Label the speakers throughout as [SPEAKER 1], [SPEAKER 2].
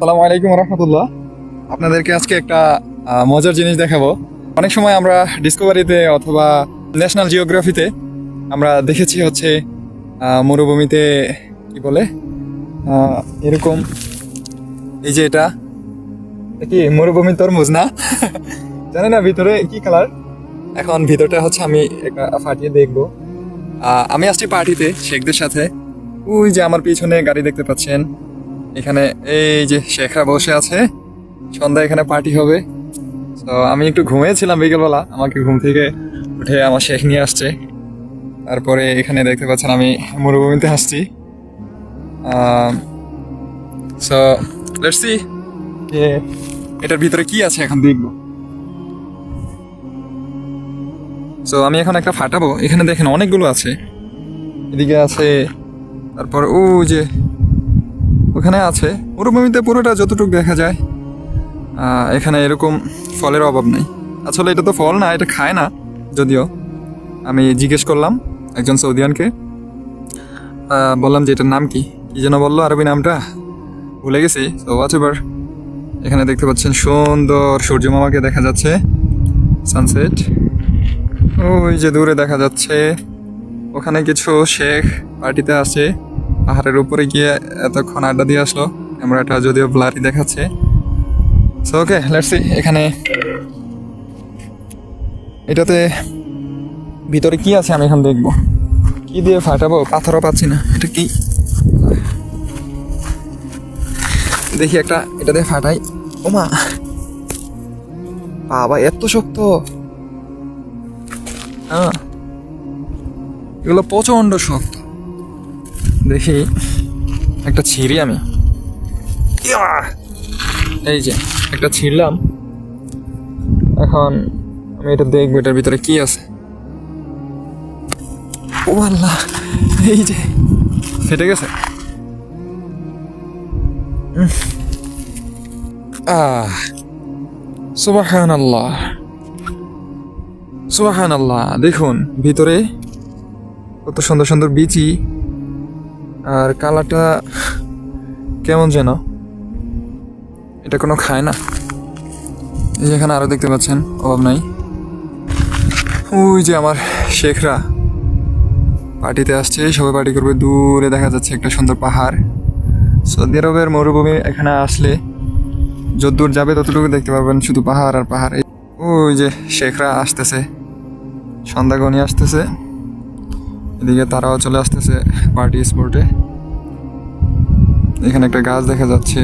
[SPEAKER 1] সালামু আলাইকুম রহমতুল্লাহ। আপনাদেরকে আজকে একটা মজার জিনিস দেখাবো। অনেক সময় আমরা ডিসকভারিতে অথবা ন্যাশনাল জিওগ্রাফিতে আমরা দেখেছি হচ্ছে মরুভূমিতে কি বলে এরকম, এই যে এটা কি মরুভূমি তরমুজ না? জানি না ভিতরে কি কালার এখন ভিতরটা হচ্ছে আমি একটা ফাটিয়ে দেখব। আমি আসছি পার্টিতে শেখদের সাথে। ওই যে আমার পিছনে গাড়ি দেখতে পাচ্ছেন। এখানে এই যে শেখরা বসে আছে। সন্ধ্যা এখানে পার্টি হবে। তো আমি একটু ঘুমিয়েছিলাম বিকেলবেলা। আমাকে ঘুম থেকে উঠে আমার শেখ নিয়ে আসছে। তারপরে এখানে দেখতে পাচ্ছেন আমি মরুভূমিতে আসছি। সো লেটস যে এটার ভিতরে কি আছে এখন দেখব। সো আমি এখন একটা ফাটাবো। এখানে দেখেন অনেকগুলো আছে। এদিকে আছে, তারপর ও যে ওখানে আছে। মরুভূমিতে পুরোটা যতটুকু দেখা যায় এখানে এরকম ফলের অভাব নেই। আসলে এটা তো ফল না, এটা খায় না। যদিও আমি জিজ্ঞেস করলাম একজন সৌদিয়ানকে বললাম যে এটার নাম কি? কী যেন বলল আরবি নামটা? ভুলে গেছি। তো এবার এখানে দেখতে পাচ্ছেন সুন্দর সূর্য মামাকে দেখা যাচ্ছে। সানসেট ওই যে দূরে দেখা যাচ্ছে। ওখানে কিছু শেখ পার্টিতে আছে। পাহাড়ের উপরে গিয়ে এতক্ষণ আড্ডা দিয়ে আসলো। আমরা ক্যামেরাটা যদিও ব্লারি দেখাচ্ছে। সো ওকে লেটসি এখানে এটাতে ভিতরে কি আছে আমি এখন দেখব। কি দিয়ে ফাটাবো? পাথরও পাচ্ছি না। এটা কি? দেখি একটা, এটা দিয়ে ফাটাই। ওমা বাবা, এত শক্ত! হ্যাঁ। এগুলো প্রচণ্ড শক্ত। দেখি, একটা ছিঁড়ি আমি! এই যে, একটা ছিঁড়লাম। এখন আমি এটা দেখব এটার ভিতরে কি আছে। ও আল্লাহ, এই যে, ফেটে গেছে। আহ সুবাহান আল্লাহ সুবাহান আল্লাহ দেখুন, ভিতরে কত সুন্দর সুন্দর বিচি। আর কালারটা কেমন যেন? এটা কোনো খায় না। এই এখানে আরও দেখতে পাচ্ছেন, অভাব নাই। ওই যে আমার শেখরা পার্টিতে আসছে, সবাই পার্টি করবে, দূরে দেখা যাচ্ছে একটা সুন্দর পাহাড়। সৌদি আরবের মরুভূমি এখানে আসলে যদ্দূর যাবে ততটুকু দেখতে পারবেন, শুধু পাহাড় আর পাহাড়। ওই যে শেখরা আসতেছে, সন্ধ্যা গনি আসতেছে। এদিকে তারাও চলে আসতেছে পার্টি স্পোর্টে এখানে একটা গাছ দেখা যাচ্ছে।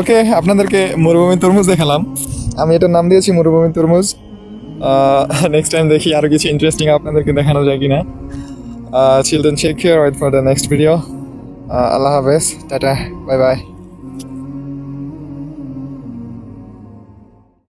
[SPEAKER 1] ওকে আপনাদেরকে মরুভূমি তরমুজ দেখালাম। আমি এটার নাম দিয়েছি মরুভূমি তরমুজ। নেক্সট টাইম দেখি আরও কিছু ইন্টারেস্টিং আপনাদেরকে দেখানো যায় কিনা। Children care wait for the next video আল্লাহ হাফেজ, টাটা বাই বাই